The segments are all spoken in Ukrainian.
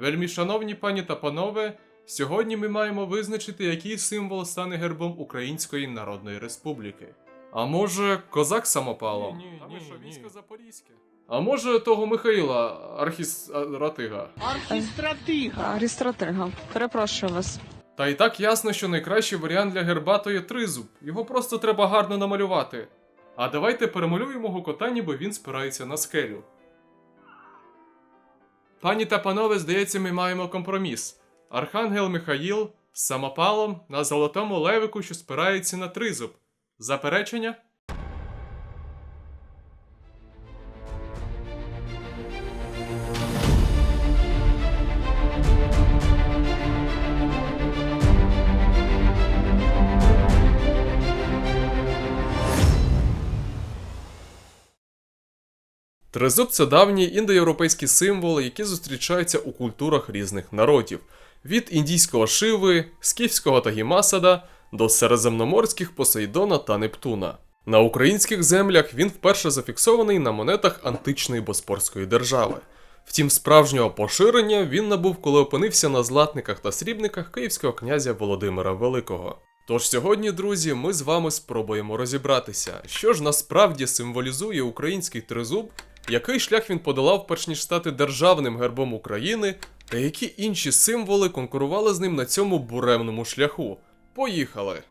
Вельмі шановні пані та панове, сьогодні ми маємо визначити, який символ стане гербом Української Народної Республіки. А може, козак самопалом? Ні, ні, ні, що, ні. військо Запорізьке? А може того Михаїла, архіс а, Ратига? Архістратига. Перепрошую вас. Та і так ясно, що найкращий варіант для герба то є тризуб. Його просто треба гарно намалювати. А давайте перемалюємо його кота, ніби він спирається на скелю. Пані та панове, здається, ми маємо компроміс. Архангел Михаїл з самопалом на золотому левику, що спирається на тризуб. Заперечення? Тризуб це давній індоєвропейський символ, які зустрічаються у культурах різних народів: від індійського шиви, скіфського Тагімасада до середземноморських Посейдона та Нептуна. На українських землях він вперше зафіксований на монетах античної Боспорської держави. Втім, справжнього поширення він набув, коли опинився на златниках та срібниках київського князя Володимира Великого. Тож сьогодні, друзі, ми з вами спробуємо розібратися, що ж насправді символізує український тризуб, який шлях він подолав, перш ніж стати державним гербом України, та які інші символи конкурували з ним на цьому буремному шляху. Поїхали!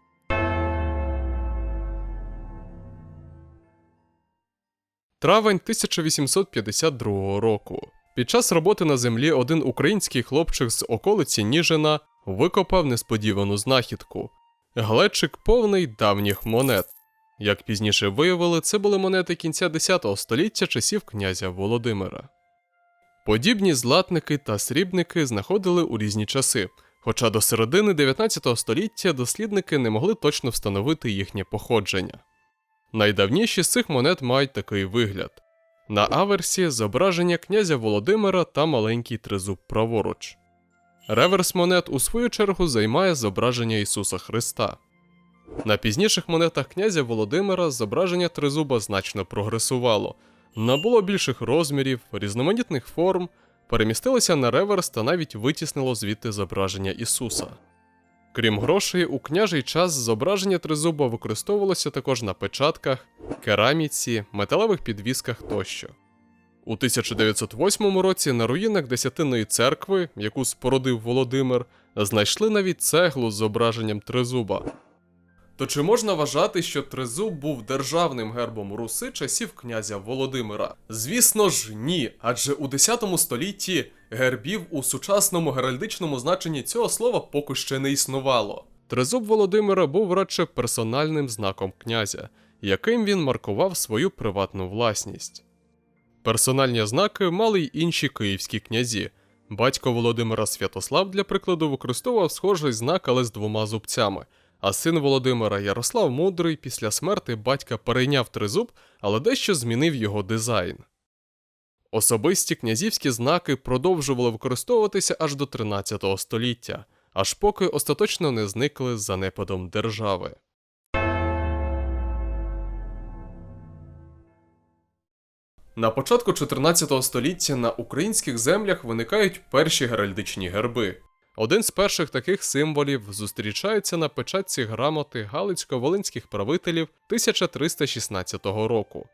Травень 1852 року. Під час роботи на землі один український хлопчик з околиці Ніжина викопав несподівану знахідку глечик повний давніх монет. Як пізніше виявили, це були монети кінця 10 століття часів князя Володимира. Подібні златники та срібники знаходили у різні часи, хоча до середини 19 століття дослідники не могли точно встановити їхнє походження. Найдавніші з цих монет мають такий вигляд: на аверсі зображення князя Володимира та маленький тризуб праворуч. Реверс монет, у свою чергу, займає зображення Ісуса Христа. На пізніших монетах князя Володимира зображення тризуба значно прогресувало, набуло більших розмірів, різноманітних форм, перемістилося на реверс та навіть витіснило звідти зображення Ісуса. Крім грошей, у княжий час зображення тризуба використовувалося також на печатках, кераміці, металевих підвісках тощо. У 1908 році на руїнах Десятинної церкви, яку спородив Володимир, знайшли навіть цеглу з зображенням тризуба. То чи можна вважати, що тризуб був державним гербом Руси часів князя Володимира? Звісно ж, ні, адже у 10 столітті гербів у сучасному геральдичному значенні цього слова поки ще не існувало. Тризуб Володимира був радше персональним знаком князя, яким він маркував свою приватну власність. Персональні знаки мали й інші київські князі. Батько Володимира Святослав, для прикладу, використовував схожий знак, але з двома зубцями. А син Володимира Ярослав Мудрий після смерти батька перейняв тризуб, але дещо змінив його дизайн. Особисті князівські знаки продовжували використовуватися аж до 13 століття, аж поки остаточно не зникли з занепадом держави. На початку 14 століття на українських землях виникають перші геральдичні герби. Один з перших таких символів зустрічається на печатці грамоти Галицько-волинських правителів 1316 року.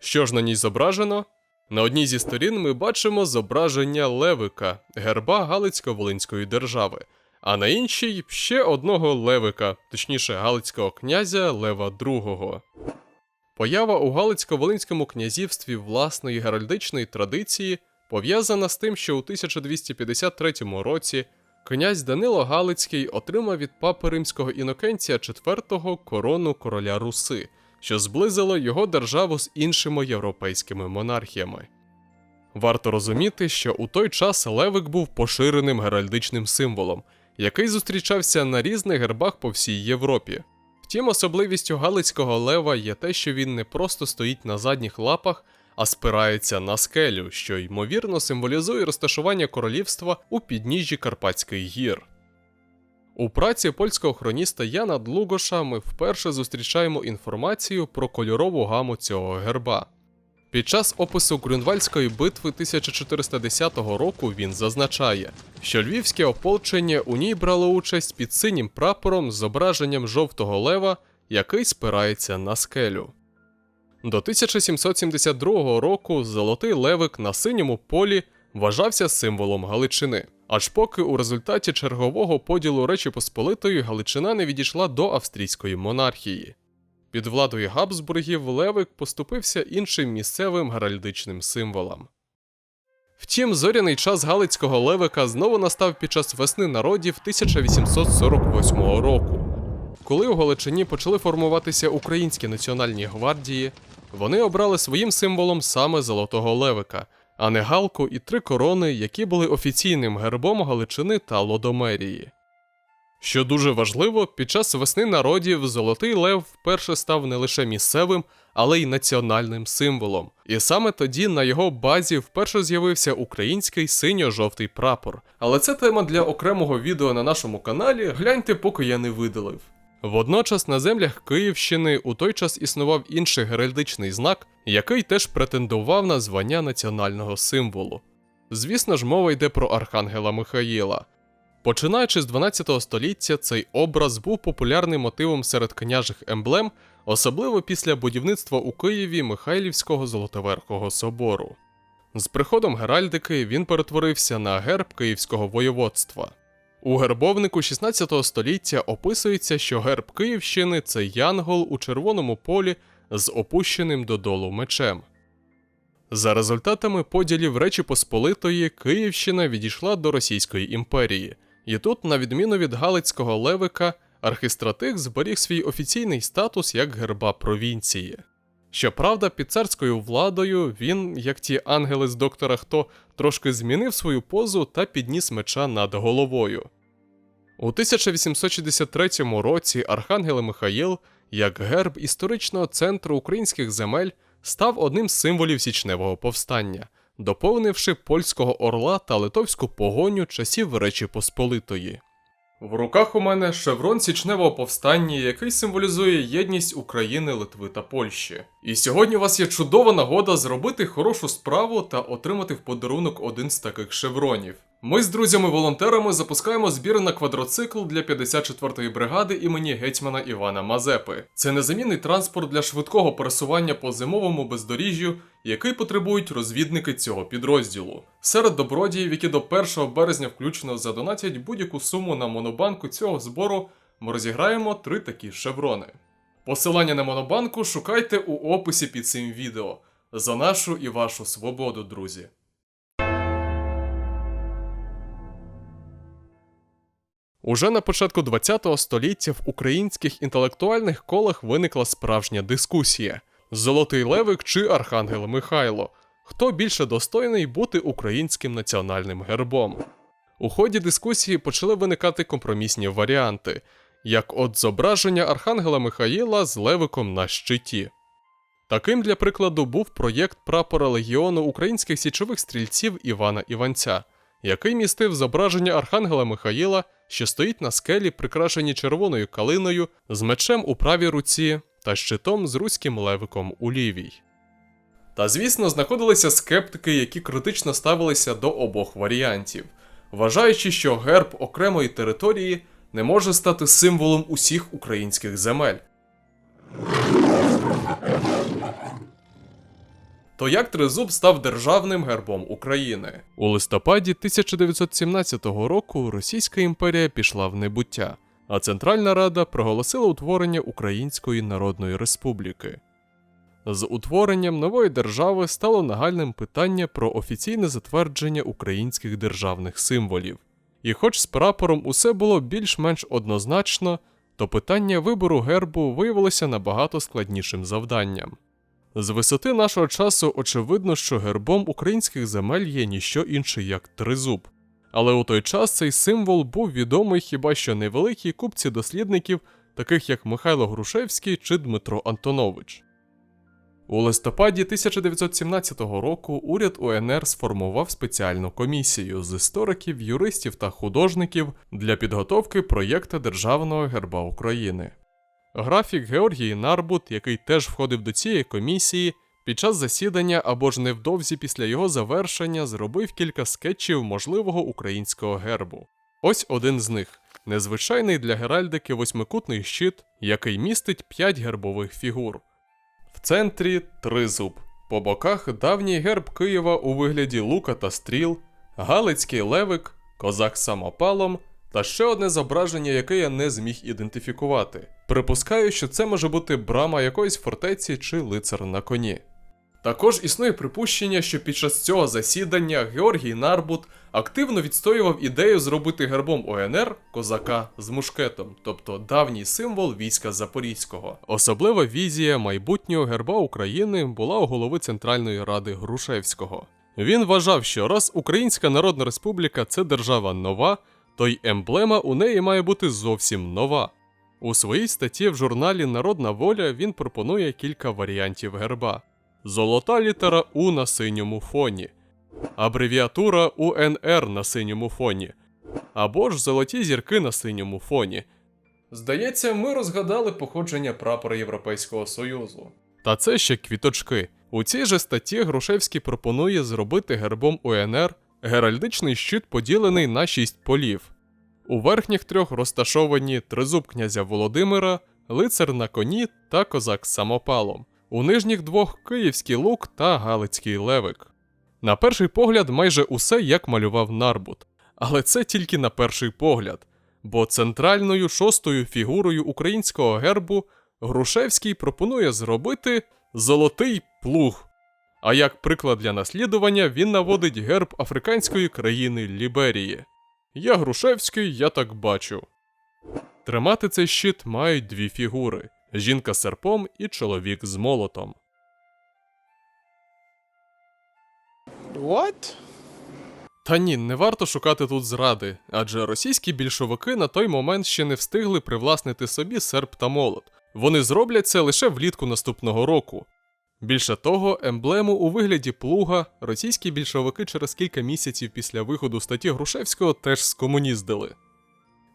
Що ж на ній зображено? На одній зі сторін ми бачимо зображення Левика, герба Галицько-Волинської держави, а на іншій ще одного Левика, точніше Галицького князя Лева II. Поява у Галицько-Волинському князівстві власної геральдичної традиції пов'язана з тим, що у 1253 році князь Данило Галицький отримав від папи римського Інокенція IV корону короля Руси, що зблизило його державу з іншими європейськими монархіями. Варто розуміти, що у той час левик був поширеним геральдичним символом, який зустрічався на різних гербах по всій Європі. Втім, особливістю Галицького лева є те, що він не просто стоїть на задніх лапах, а спирається на скелю, що ймовірно символізує розташування королівства у підніжжі Карпатських гір. У праці польського хроніста Яна Длугоша ми вперше зустрічаємо інформацію про кольорову гаму цього герба. Під час опису Грюнвальдської битви 1410 року він зазначає, що львівське ополчення у ній брало участь під синім прапором з зображенням жовтого лева, який спирається на скелю. До 1772 року золотий левик на синьому полі вважався символом Галичини, аж поки у результаті чергового поділу Речі Посполитої Галичина не відійшла до австрійської монархії. Під владою Габсбургів Левик поступився іншим місцевим геральдичним символам. Втім, зоряний час Галицького Левика знову настав під час весни народів 1848 року. Коли у Галичині почали формуватися українські національні гвардії, вони обрали своїм символом саме Золотого Левика, а не галку і три корони, які були офіційним гербом Галичини та Лодомерії. Що дуже важливо, під час весни народів Золотий Лев вперше став не лише місцевим, але й національним символом. І саме тоді на його базі вперше з'явився український синьо-жовтий прапор. Але це тема для окремого відео на нашому каналі. Гляньте, поки я не видалив. Водночас на землях Київщини у той час існував інший геральдичний знак, який теж претендував на звання національного символу. Звісно ж, мова йде про Архангела Михаїла. Починаючи з 12 століття, цей образ був популярним мотивом серед княжих емблем, особливо після будівництва у Києві Михайлівського Золотоверхого собору. З приходом геральдики він перетворився на герб Київського воєводства. У гербовнику 16 століття описується, що герб Київщини це янгол у червоному полі з опущеним додолу мечем. За результатами поділів Речі Посполитої, Київщина відійшла до Російської імперії, і тут, на відміну від Галицького Левика, архістратих зберіг свій офіційний статус як герба провінції. Щоправда, під царською владою він, як ті ангели з доктора Хто, трошки змінив свою позу та підніс меча над головою. У 1863 році Архангел Михаїл, як герб історичного центру українських земель, став одним з символів січневого повстання, доповнивши польського орла та литовську погоню часів Речі Посполитої. В руках у мене шеврон січневого повстання, який символізує єдність України, Литви та Польщі. І сьогодні у вас є чудова нагода зробити хорошу справу та отримати в подарунок один з таких шевронів. Ми з друзями-волонтерами запускаємо збір на квадроцикл для 54-ї бригади імені гетьмана Івана Мазепи. Це незамінний транспорт для швидкого пересування по зимовому бездоріжжю, який потребують розвідники цього підрозділу. Серед добродіїв, які до 1 березня включно задонатять будь-яку суму на монобанку цього збору, ми розіграємо три такі шеврони. Посилання на монобанку шукайте у описі під цим відео. За нашу і вашу свободу, друзі! Уже на початку ХХ століття в українських інтелектуальних колах виникла справжня дискусія: Золотий Левик чи Архангел Михайло. Хто більше достойний бути українським національним гербом? У ході дискусії почали виникати компромісні варіанти, як от зображення Архангела Михаїла з левиком на щиті. Таким, для прикладу, був проєкт прапора легіону українських січових стрільців Івана Іванця, який містив зображення Архангела Михаїла, що стоїть на скелі, прикрашені червоною калиною, з мечем у правій руці та щитом з руським левиком у лівій. Та звісно, знаходилися скептики, які критично ставилися до обох варіантів, вважаючи, що герб окремої території не може стати символом усіх українських земель. То як тризуб став державним гербом України? У листопаді 1917 року Російська імперія пішла в небуття, а Центральна Рада проголосила утворення Української Народної Республіки. З утворенням нової держави стало нагальним питання про офіційне затвердження українських державних символів. І хоч з прапором усе було більш-менш однозначно, то питання вибору гербу виявилося набагато складнішим завданням. З висоти нашого часу очевидно, що гербом українських земель є ніщо інше як тризуб. Але у той час цей символ був відомий хіба що невеликій купці дослідників, таких як Михайло Грушевський чи Дмитро Антонович. У листопаді 1917 року уряд УНР сформував спеціальну комісію з істориків, юристів та художників для підготовки проєкта Державного герба України. Графік Георгій Нарбут, який теж входив до цієї комісії, Під час засідання або ж невдовзі після його завершення зробив кілька скетчів можливого українського гербу. Ось один з них незвичайний для геральдики восьмикутний щит, який містить п'ять гербових фігур. В центрі тризуб. По боках давній герб Києва у вигляді лука та стріл, галицький левик, козак самопалом та ще одне зображення, яке я не зміг ідентифікувати. Припускаю, що це може бути брама якоїсь фортеці чи лицар на коні. Також існує припущення, що під час цього засідання Георгій Нарбут активно відстоював ідею зробити гербом ОНР козака з мушкетом, тобто давній символ війська Запорізького. Особлива візія майбутнього герба України була у голови Центральної Ради Грушевського. Він вважав, що раз Українська Народна Республіка це держава нова, то й емблема у неї має бути зовсім нова. У своїй статті в журналі Народна воля він пропонує кілька варіантів герба: золота літера У на синьому фоні, абревіатура УНР на синьому фоні, або ж золоті зірки на синьому фоні. Здається, ми розгадали походження прапора Європейського Союзу. Та це ще квіточки. У цій же статті Грушевський пропонує зробити гербом УНР геральдичний щит, поділений на шість полів. У верхніх трьох розташовані тризуб князя Володимира, лицар на коні та козак з самопалом. У нижніх двох київський лук та галицький левик. На перший погляд, майже усе як малював Нарбут. Але це тільки на перший погляд, бо центральною шостою фігурою українського гербу Грушевський пропонує зробити золотий плуг. А як приклад для наслідування він наводить герб африканської країни Ліберії. Я Грушевський, я так бачу. Тримати цей щит мають дві фігури: жінка з серпом і чоловік з молотом. What? Та ні, не варто шукати тут зради, адже російські більшовики на той момент ще не встигли привласнити собі серп та молот. Вони зроблять це лише влітку наступного року. Більше того, емблему у вигляді плуга російські більшовики через кілька місяців після виходу статті Грушевського теж скомуніздили.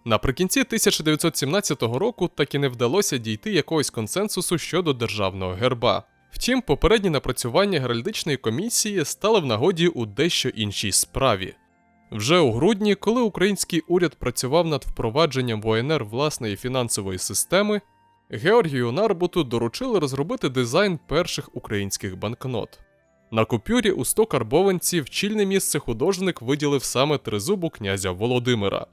Наприкінці 1917 року так і не вдалося дійти якогось консенсусу щодо державного герба. Втім, попередні напрацювання геральдичної комісії стали в нагоді у дещо іншій справі. Вже у грудні, коли український уряд працював над впровадженням в власної фінансової системи, Георгію Нарбуту доручили розробити дизайн перших українських банкнот. На купюрі у 100 карбованців чільне місце художник виділив саме тризубу князя Володимира.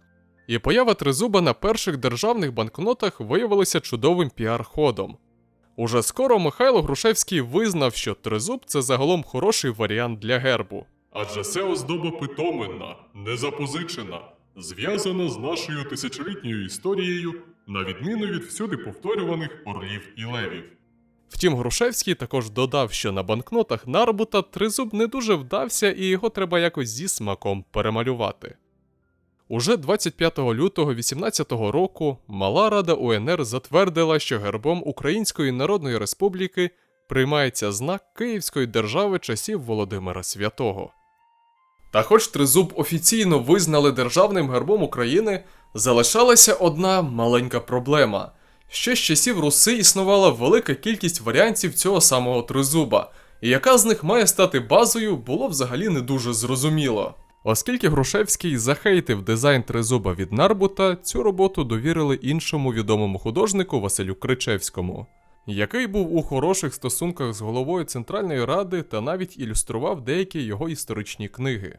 І поява тризуба на перших державних банкнотах виявилася чудовим піар-ходом. Уже скоро Михайло Грушевський визнав, що тризуб це загалом хороший варіант для гербу. Адже це оздоба питоменна, не запозичена, зв'язана з нашою тисячолітньою історією, на відміну від всюди повторюваних орлів і левів. Втім, Грушевський також додав, що на банкнотах Нарбута тризуб не дуже вдався і його треба якось зі смаком перемалювати. Уже 25 лютого 18 року Мала Рада УНР затвердила, що гербом Української Народної Республіки приймається знак Київської держави часів Володимира Святого. Та хоч тризуб офіційно визнали державним гербом України, залишалася одна маленька проблема. Ще з часів Руси існувала велика кількість варіантів цього самого тризуба, і яка з них має стати базою, було взагалі не дуже зрозуміло. Оскільки Грушевський захейтив дизайн тризуба від Нарбута, цю роботу довірили іншому відомому художнику Василю Кричевському, який був у хороших стосунках з головою Центральної Ради та навіть ілюстрував деякі його історичні книги.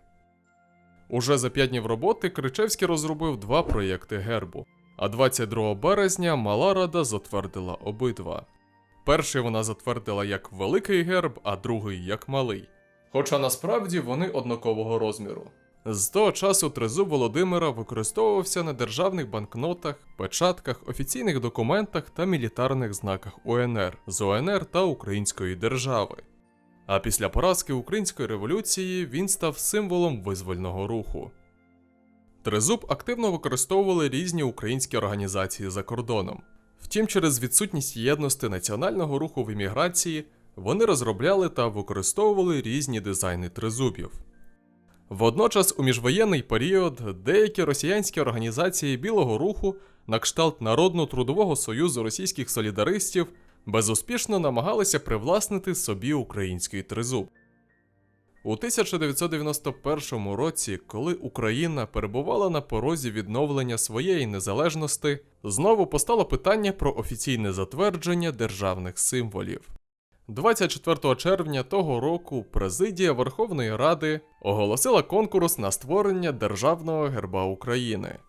Уже за п'ять днів роботи Кричевський розробив два проєкти гербу, а 22 березня Мала Рада затвердила обидва. Перший вона затвердила як великий герб, а другий як малий. Хоча насправді вони однакового розміру. З того часу тризуб Володимира використовувався на державних банкнотах, печатках, офіційних документах та мілітарних знаках УНР, з ОНР та Української держави. А після поразки Української революції він став символом визвольного руху. Тризуб активно використовували різні українські організації за кордоном. Втім, через відсутність єдності національного руху в імміграції вони розробляли та використовували різні дизайни тризубів. Водночас, у міжвоєнний період, деякі росіянські організації Білого Руху, на кшталт Народно-трудового союзу російських солідаристів, безуспішно намагалися привласнити собі український тризуб. У 1991 році, коли Україна перебувала на порозі відновлення своєї незалежності, знову постало питання про офіційне затвердження державних символів. 24 червня того року президія Верховної Ради оголосила конкурс на створення державного герба України.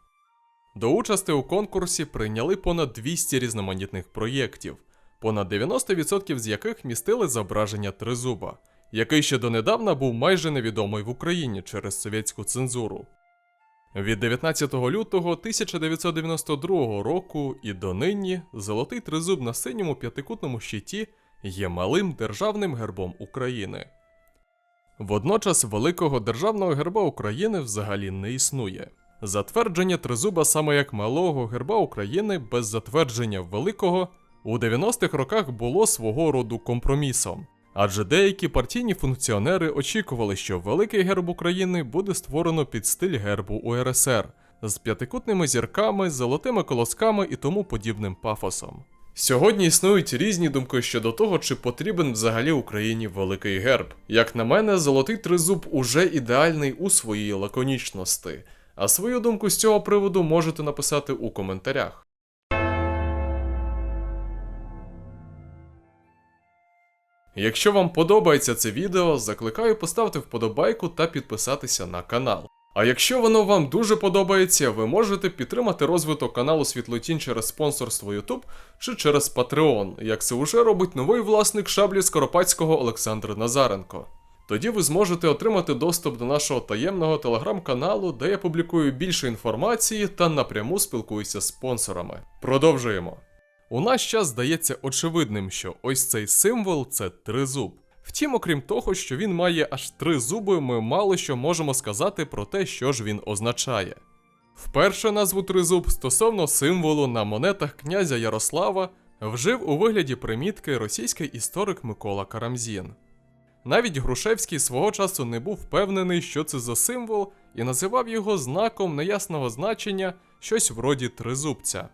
До участі у конкурсі прийняли понад 200 різноманітних проєктів, понад 90% з яких містили зображення тризуба, який ще донедавна був майже невідомий в Україні через совєтську цензуру. Від 19 лютого 1992 року і донині золотий тризуб на синьому п'ятикутному щиті є малим державним гербом України. Водночас великого державного герба України взагалі не існує. Затвердження тризуба саме як малого герба України без затвердження великого у 90-х роках було свого роду компромісом. Адже деякі партійні функціонери очікували, що великий герб України буде створено під стиль гербу УРСР з п'ятикутними зірками, золотими колосками і тому подібним пафосом. Сьогодні існують різні думки щодо того, чи потрібен взагалі Україні великий герб. Як на мене, золотий тризуб уже ідеальний у своїй лаконічності. А свою думку з цього приводу можете написати у коментарях. Якщо вам подобається це відео, закликаю поставити вподобайку та підписатися на канал. А якщо воно вам дуже подобається, ви можете підтримати розвиток каналу Світлотінь через спонсорство YouTube чи через Patreon, як це вже робить новий власник шаблі Скоропадського Олександр Назаренко. Тоді ви зможете отримати доступ до нашого таємного телеграм-каналу, де я публікую більше інформації та напряму спілкуюся з спонсорами. Продовжуємо. У наш час здається очевидним, що ось цей символ це тризуб. Втім, окрім того, що він має аж три зуби, ми мало що можемо сказати про те, що ж він означає. Вперше назву тризуб стосовно символу на монетах князя Ярослава вжив у вигляді примітки російський історик Микола Карамзін. Навіть Грушевський свого часу не був впевнений, що це за символ, і називав його знаком неясного значення щось вроді тризубця.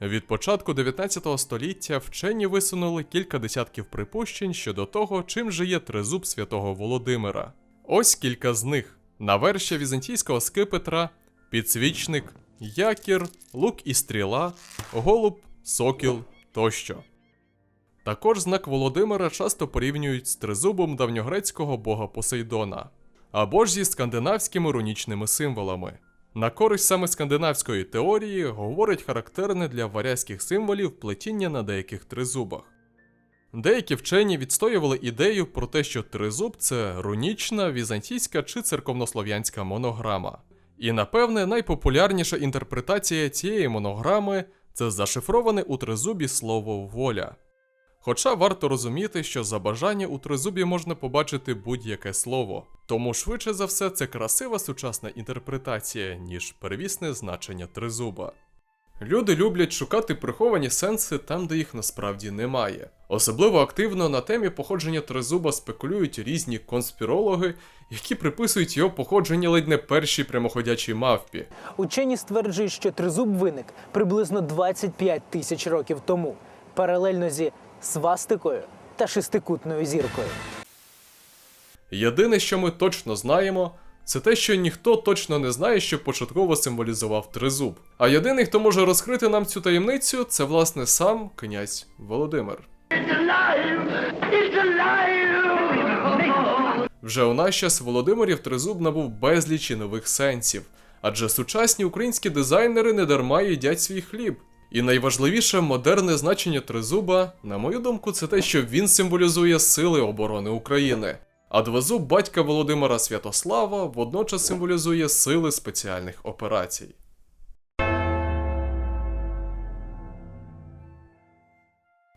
Від початку 19 століття вчені висунули кілька десятків припущень щодо того, чим же є тризуб святого Володимира. Ось кілька з них: навершя візантійського скипетра, підсвічник, якір, лук і стріла, голуб, сокіл тощо. Також знак Володимира часто порівнюють з тризубом давньогрецького бога Посейдона, або ж зі скандинавськими рунічними символами. На користь саме скандинавської теорії говорить характерне для варязьких символів плетіння на деяких тризубах. Деякі вчені відстоювали ідею про те, що тризуб це рунічна, візантійська чи церковнослов'янська монограма. І напевне найпопулярніша інтерпретація цієї монограми це зашифроване у тризубі слово воля. Хоча варто розуміти, що за бажання у тризубі можна побачити будь-яке слово, тому швидше за все це красива сучасна інтерпретація, ніж первісне значення тризуба. Люди люблять шукати приховані сенси там, де їх насправді немає. Особливо активно на темі походження тризуба спекулюють різні конспірологи, які приписують його походження ледь не першій прямоходячій мавпі. Учені стверджують, що тризуб виник приблизно 25 тисяч років тому, паралельно зі свастикою та шестикутною зіркою. Єдине, що ми точно знаємо, це те, що ніхто точно не знає, що початково символізував тризуб. А єдиний, хто може розкрити нам цю таємницю, це власне сам князь Володимир. Вже у наш час Володимирів тризуб набув безлічі нових сенсів, адже сучасні українські дизайнери недарма їдять свій хліб. І найважливіше модерне значення тризуба, на мою думку, це те, що він символізує сили оборони України. А двозуб батька Володимира Святослава водночас символізує сили спеціальних операцій.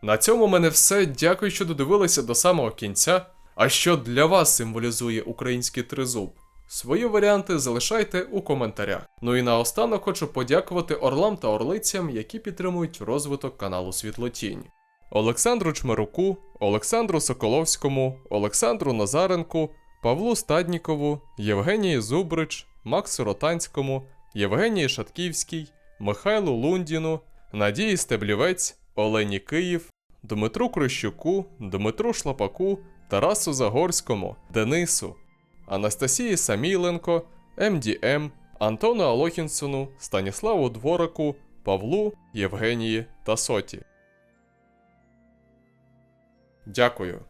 На цьому мене все. Дякую, що додивилися до самого кінця. А що для вас символізує український тризуб? Свої варіанти залишайте у коментарях. Ну і наостанок хочу подякувати орлам та орлицям, які підтримують розвиток каналу Світлотінь. Олександру Чмируку, Олександру Соколовському, Олександру Назаренку, Павлу Стаднікову, Євгенії Зубрич, Максу Ротанському, Євгенії Шатківській, Михайлу Лундіну, Надії Стеблівець, Олені Київ, Дмитру Крищуку, Дмитру Шлапаку, Тарасу Загорському, Денису, Анастасії Самійленко, МДМ, Антону Алохінсону, Станіславу Дворику, Павлу, Євгенії та Соті. Дякую.